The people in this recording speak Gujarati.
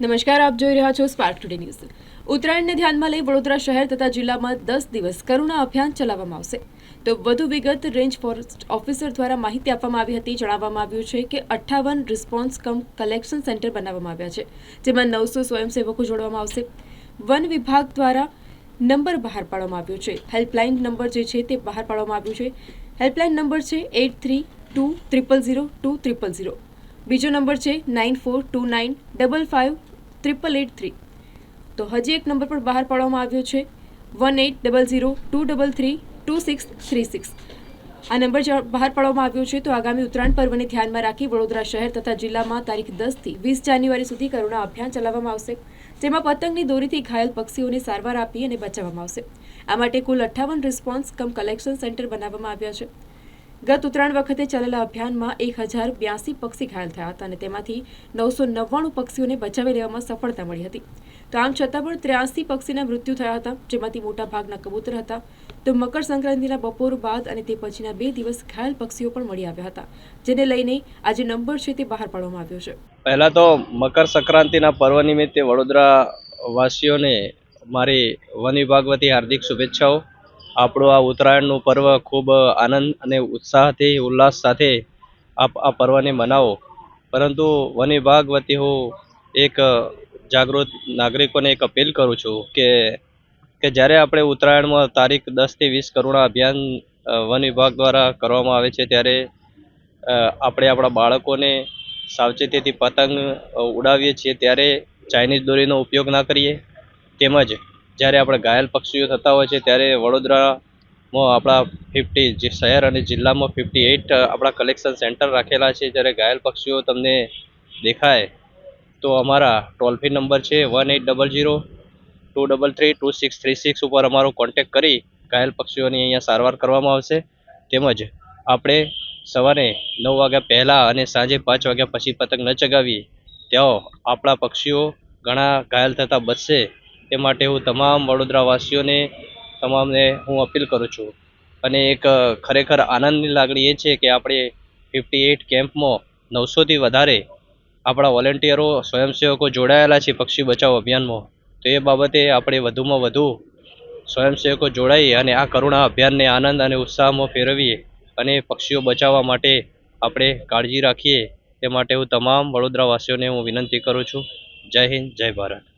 નમસ્કાર, આપ જોઈ રહ્યા છો સ્પાર્ક ટુડે ન્યૂઝ ઉત્તરાયણને ધ્યાનમાં લઈ વડોદરા શહેર તથા જિલ્લામાં દસ દિવસ કરુણા અભિયાન ચલાવવામાં આવશે. તો વધુ વિગત રેન્જ ફોરેસ્ટ ઓફિસર દ્વારા માહિતી આપવામાં આવી હતી. જણાવવામાં આવ્યું છે કે અઠ્ઠાવન રિસ્પોન્સ કમ કલેક્શન સેન્ટર બનાવવામાં આવ્યા છે, જેમાં નવસો સ્વયંસેવકો જોડવામાં આવશે. વન વિભાગ દ્વારા નંબર બહાર પાડવામાં આવ્યો છે. હેલ્પલાઇન નંબર જે છે તે બહાર પાડવામાં આવ્યું છે. હેલ્પલાઇન નંબર છે eight three two triple zero two triple zero. બીજો નંબર છે nine four two nine double five triple eight three તો હજી એક નંબર પણ બહાર પાડવામાં આવ્યો છે one eight double zero two double three two six three six આ નંબર બહાર પાડવામાં આવ્યો છે તો આગામી ઉત્તરાયણ પર્વને ધ્યાનમાં રાખી વડોદરા શહેર તથા જિલ્લામાં તારીખ દસથી વીસ જાન્યુઆરી સુધી કરુણા અભિયાન ચલાવવામાં આવશે જેમાં પતંગની દોરીથી ઘાયલ પક્ષીઓને સારવાર આપી અને બચાવવામાં આવશે આ માટે કુલ અઠ્ઠાવન રિસ્પોન્સ કમ કલેક્શન સેન્ટર બનાવવામાં આવ્યા છે ગત ઉત્તરાયણ વખતે ચાલેલા અભિયાનમાં એક હજાર બ્યાસી પક્ષી ઘાયલ થયા હતા અને તેમાંથી નવસો નવ્વાણું પક્ષીઓને બચાવી લેવામાં સફળતા મળી હતી. તો આમ છતાં પણ ત્ર્યાસી પક્ષીના મૃત્યુ થયા હતા, જેમાંથી મોટા ભાગના કબૂતર હતા. તો મકર સંક્રાંતિના બપોર બાદ અને તે પછીના બે દિવસ ઘાયલ પક્ષીઓ પણ મળી આવ્યા હતા, જેને લઈને આજે નંબર છે તે બહાર પાડવામાં આવ્યો છે. પહેલાં તો મકર સંક્રાંતિના પર્વ નિમિત્તે વડોદરા વાસીઓને મારી વન વિભાગ વતી હાર્દિક શુભેચ્છાઓ. આપણું આ ઉત્તરાયણનું પર્વ ખૂબ આનંદ અને ઉત્સાહથી, ઉલ્લાસ સાથે આપ આ પર્વને મનાવો. પરંતુ વન વિભાગ વતી હું એક જાગૃત નાગરિકોને એક અપીલ કરું છું કે કે જ્યારે આપણે ઉત્તરાયણમાં તારીખ દસથી વીસ કરુણા અભિયાન વન વિભાગ દ્વારા કરવામાં આવે છે ત્યારે આપણે આપણા બાળકોને સાવચેતીથી પતંગ ઉડાવીએ છીએ ત્યારે ચાઇનીઝ દોરીનો ઉપયોગ ના કરીએ. તેમજ જ્યારે આપણે ઘાયલ પક્ષીઓ થતા હોય છે, ત્યારે વડોદરામાં આપણા ફિફ્ટી જે શહેર અને જિલ્લામાં ફિફ્ટી એઇટ આપણા કલેક્શન સેન્ટર રાખેલા છે. જ્યારે ઘાયલ પક્ષીઓ તમને દેખાય તો અમારા ટોલ ફ્રી નંબર છે one eight double zero two double three two six three six ઉપર અમારો કોન્ટેક કરી ઘાયલ પક્ષીઓની અહીંયા સારવાર કરવામાં આવશે. તેમજ આપણે સવારે નવ વાગ્યા પહેલાં અને સાંજે પાંચ વાગ્યા પછી પતંગ ન ચગાવીએ, ત્યાં આપણા પક્ષીઓ ઘણા ઘાયલ થતાં બચશે. તે માટે હું તમામ વડોદરાવાસીઓને તમામને હું અપીલ કરું છું. અને એક ખરેખર આનંદની લાગણી એ છે કે આપણે ફિફ્ટી એઇટ કેમ્પમાં નવસોથી વધારે આપણા વોલેન્ટિયરો, સ્વયંસેવકો જોડાયેલા છે પક્ષી બચાવ અભિયાનમાં. તો એ બાબતે આપણે વધુમાં વધુ સ્વયંસેવકો જોડાઈ અને આ કરુણા અભિયાનને આનંદ અને ઉત્સાહમાં ફેરવીએ અને પક્ષીઓ બચાવવા માટે આપણે કાળજી રાખીએ. તે માટે હું તમામ વડોદરાવાસીઓને હું વિનંતી કરું છું. જય હિન્દ, જય ભારત.